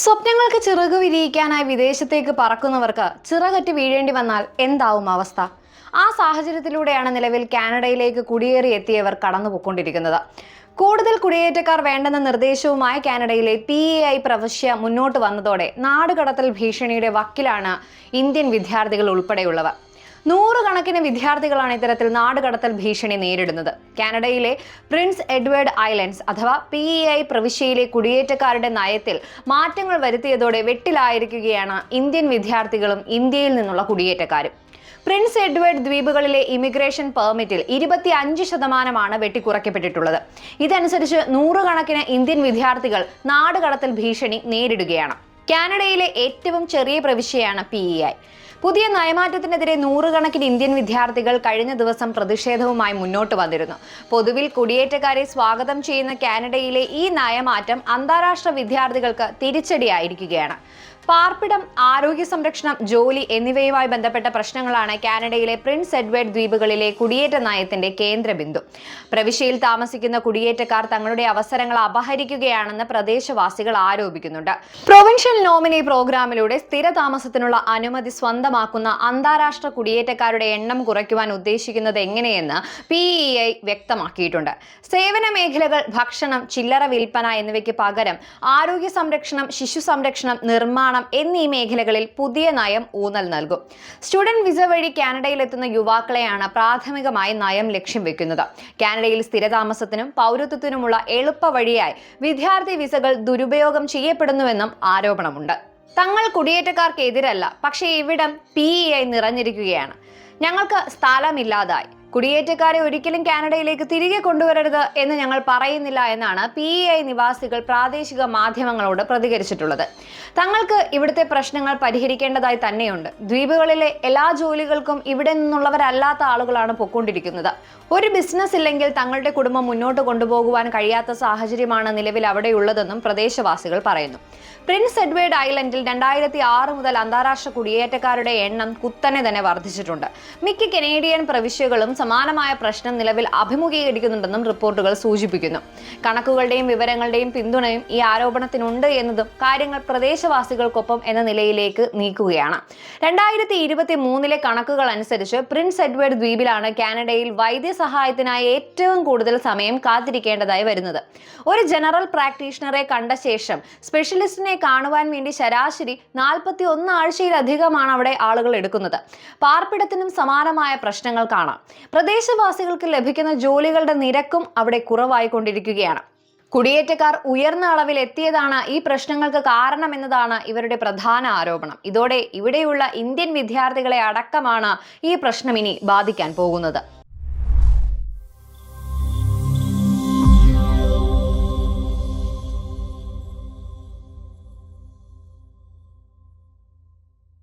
സ്വപ്നങ്ങൾക്ക് ചിറക് വിരിയിക്കാനായി വിദേശത്തേക്ക് പറക്കുന്നവർക്ക് ചിറകറ്റ് വീഴേണ്ടി വന്നാൽ എന്താവും അവസ്ഥ? ആ സാഹചര്യത്തിലൂടെയാണ് നിലവിൽ കാനഡയിലേക്ക് കുടിയേറി എത്തിയവർ കടന്നുപോയിക്കൊണ്ടിരിക്കുന്നത്. കൂടുതൽ കുടിയേറ്റക്കാർ വേണ്ടെന്ന നിർദ്ദേശവുമായി കാനഡയിലെ പി എ ഐ പ്രവശ്യ മുന്നോട്ട് വന്നതോടെ നാടുകടത്തൽ ഭീഷണിയുടെ വക്കിലാണ് ഇന്ത്യൻ വിദ്യാർത്ഥികൾ ഉൾപ്പെടെയുള്ളവർ. നൂറുകണക്കിന് വിദ്യാർത്ഥികളാണ് ഇത്തരത്തിൽ നാടുകടത്തൽ ഭീഷണി നേരിടുന്നത്. കാനഡയിലെ പ്രിൻസ് എഡ്വേർഡ് ഐലൻഡ്സ് അഥവാ പി ഇ ഐ പ്രവിശ്യയിലെ കുടിയേറ്റക്കാരുടെ നയത്തിൽ മാറ്റങ്ങൾ വരുത്തിയതോടെ വെട്ടിലായിരിക്കുകയാണ് ഇന്ത്യൻ വിദ്യാർത്ഥികളും ഇന്ത്യയിൽ നിന്നുള്ള കുടിയേറ്റക്കാരും. പ്രിൻസ് എഡ്വേർഡ് ദ്വീപുകളിലെ ഇമിഗ്രേഷൻ പെർമിറ്റിൽ ഇരുപത്തി അഞ്ച് ശതമാനമാണ് വെട്ടിക്കുറയ്ക്കപ്പെട്ടിട്ടുള്ളത് ഇതനുസരിച്ച് നൂറുകണക്കിന് ഇന്ത്യൻ വിദ്യാർത്ഥികൾ നാടുകടത്തൽ ഭീഷണി നേരിടുകയാണ്. കാനഡയിലെ ഏറ്റവും ചെറിയ പ്രവിശ്യയാണ് പി ഇ ഐ. പുതിയ നയമാറ്റത്തിനെതിരെ നൂറുകണക്കിന് ഇന്ത്യൻ വിദ്യാർത്ഥികൾ കഴിഞ്ഞ ദിവസം പ്രതിഷേധവുമായി മുന്നോട്ട് വന്നിരുന്നു. പൊതുവിൽ കുടിയേറ്റക്കാരെ സ്വാഗതം ചെയ്യുന്ന കാനഡയിലെ ഈ നയമാറ്റം അന്താരാഷ്ട്ര വിദ്യാർത്ഥികൾക്ക് തിരിച്ചടിയായിരിക്കുകയാണ്. പാർപ്പിടം ആരോഗ്യ സംരക്ഷണം ജോലി എന്നിവയുമായി ബന്ധപ്പെട്ട പ്രശ്നങ്ങളാണ് കാനഡയിലെ പ്രിൻസ് എഡ്വേർഡ് ദ്വീപുകളിലെ കുടിയേറ്റ നയത്തിന്റെ കേന്ദ്ര ബിന്ദു പ്രവിശ്യയിൽ താമസിക്കുന്ന കുടിയേറ്റക്കാർ തങ്ങളുടെ അവസരങ്ങൾ അപഹരിക്കുകയാണെന്ന് പ്രദേശവാസികൾ ആരോപിക്കുന്നുണ്ട്. പ്രൊവിൻഷ്യൽ നോമിനി പ്രോഗ്രാമിലൂടെ സ്ഥിര താമസത്തിനുള്ള അനുമതി സ്വന്തമാക്കുന്ന അന്താരാഷ്ട്ര കുടിയേറ്റക്കാരുടെ എണ്ണം കുറയ്ക്കുവാൻ ഉദ്ദേശിക്കുന്നത് എങ്ങനെയെന്ന് പി ഇ ഐ വ്യക്തമാക്കിയിട്ടുണ്ട്. സേവന മേഖലകൾ ഭക്ഷണം ചില്ലറ വിൽപ്പന എന്നിവയ്ക്ക് പകരം ആരോഗ്യ സംരക്ഷണം ശിശു സംരക്ഷണം നിർമ്മാണം എന്നീ മേഖലകളിൽ പുതിയ നയം ഊന്നൽ നൽകും. സ്റ്റുഡന്റ് വിസ വഴി കാനഡയിലെത്തുന്ന യുവാക്കളെയാണ് പ്രാഥമികമായി നയം ലക്ഷ്യം വെക്കുന്നത്. കാനഡയിൽ സ്ഥിരതാമസത്തിനും പൗരത്വത്തിനുമുള്ള എളുപ്പ വഴിയായി വിദ്യാർത്ഥി വിസകൾ ദുരുപയോഗം ചെയ്യപ്പെടുന്നുവെന്നും ആരോപണമുണ്ട്. തങ്ങൾ കുടിയേറ്റക്കാർക്ക് എതിരല്ല പക്ഷേ ഇവിടം പി ഇ ഐ നിറഞ്ഞിരിക്കുകയാണ്. ഞങ്ങൾക്ക് സ്ഥലമില്ലാതായി. കുടിയേറ്റക്കാരെ ഒരിക്കലും കാനഡയിലേക്ക് തിരികെ കൊണ്ടുവരരുത് എന്ന് ഞങ്ങൾ പറയുന്നില്ല എന്നാണ് പി ഐ നിവാസികൾ പ്രാദേശിക മാധ്യമങ്ങളോട് പ്രതികരിച്ചിട്ടുള്ളത്. തങ്ങൾക്ക് ഇവിടുത്തെ പ്രശ്നങ്ങൾ പരിഹരിക്കേണ്ടതായി തന്നെയുണ്ട്. ദ്വീപുകളിലെ എല്ലാ ജോലികൾക്കും ഇവിടെ നിന്നുള്ളവരല്ലാത്ത ആളുകളാണ് പൊക്കൊണ്ടിരിക്കുന്നത് ഒരു ബിസിനസ് ഇല്ലെങ്കിൽ തങ്ങളുടെ കുടുംബം മുന്നോട്ട് കൊണ്ടുപോകുവാൻ കഴിയാത്ത സാഹചര്യമാണ് നിലവിൽ അവിടെയുള്ളതെന്നും പ്രദേശവാസികൾ പറയുന്നു. പ്രിൻസ് എഡ്വേർഡ് ഐലൻഡിൽ രണ്ടായിരത്തി ആറ് മുതൽ അന്താരാഷ്ട്ര കുടിയേറ്റക്കാരുടെ എണ്ണം കുത്തനെ തന്നെ വർദ്ധിച്ചിട്ടുണ്ട്. മിക്ക കനേഡിയൻ പ്രവിശ്യകളും സമാനമായ പ്രശ്നം നിലവിൽ അഭിമുഖീകരിക്കുന്നുണ്ടെന്നും റിപ്പോർട്ടുകൾ സൂചിപ്പിക്കുന്നു. കണക്കുകളുടെയും വിവരങ്ങളുടെയും പിന്തുണയും ഈ ആരോപണത്തിനുണ്ട് എന്നതും കാര്യങ്ങൾ പ്രദേശവാസികൾക്കൊപ്പം എന്ന നിലയിലേക്ക് നീക്കുകയാണ്. രണ്ടായിരത്തി ഇരുപത്തി മൂന്നിലെ കണക്കുകൾ അനുസരിച്ച് പ്രിൻസ് എഡ്വേർഡ് ദ്വീപിലാണ് കാനഡയിൽ വൈദ്യസഹായത്തിനായി ഏറ്റവും കൂടുതൽ സമയം കാത്തിരിക്കേണ്ടതായി വരുന്നത്. ഒരു ജനറൽ പ്രാക്ടീഷണറെ കണ്ട ശേഷം സ്പെഷ്യലിസ്റ്റിനെ കാണുവാൻ വേണ്ടി ശരാശരി നാൽപ്പത്തി ഒന്ന് ആഴ്ചയിലധികമാണ് അവിടെ ആളുകൾ എടുക്കുന്നത്. പാർപ്പിടത്തിനും സമാനമായ പ്രശ്നങ്ങൾ കാണാം. പ്രദേശവാസികൾക്ക് ലഭിക്കുന്ന ജോലികളുടെ നിരക്കും അവിടെ കുറവായിക്കൊണ്ടിരിക്കുകയാണ്. കുടിയേറ്റക്കാർ ഉയർന്ന അളവിൽ എത്തിയതാണ് ഈ പ്രശ്നങ്ങൾക്ക് കാരണമെന്നതാണ് ഇവരുടെ പ്രധാന ആരോപണം. ഇതോടെ ഇവിടെയുള്ള ഇന്ത്യൻ വിദ്യാർത്ഥികളെ അടക്കമാണ് ഈ പ്രശ്നം ഇനി ബാധിക്കാൻ പോകുന്നത്.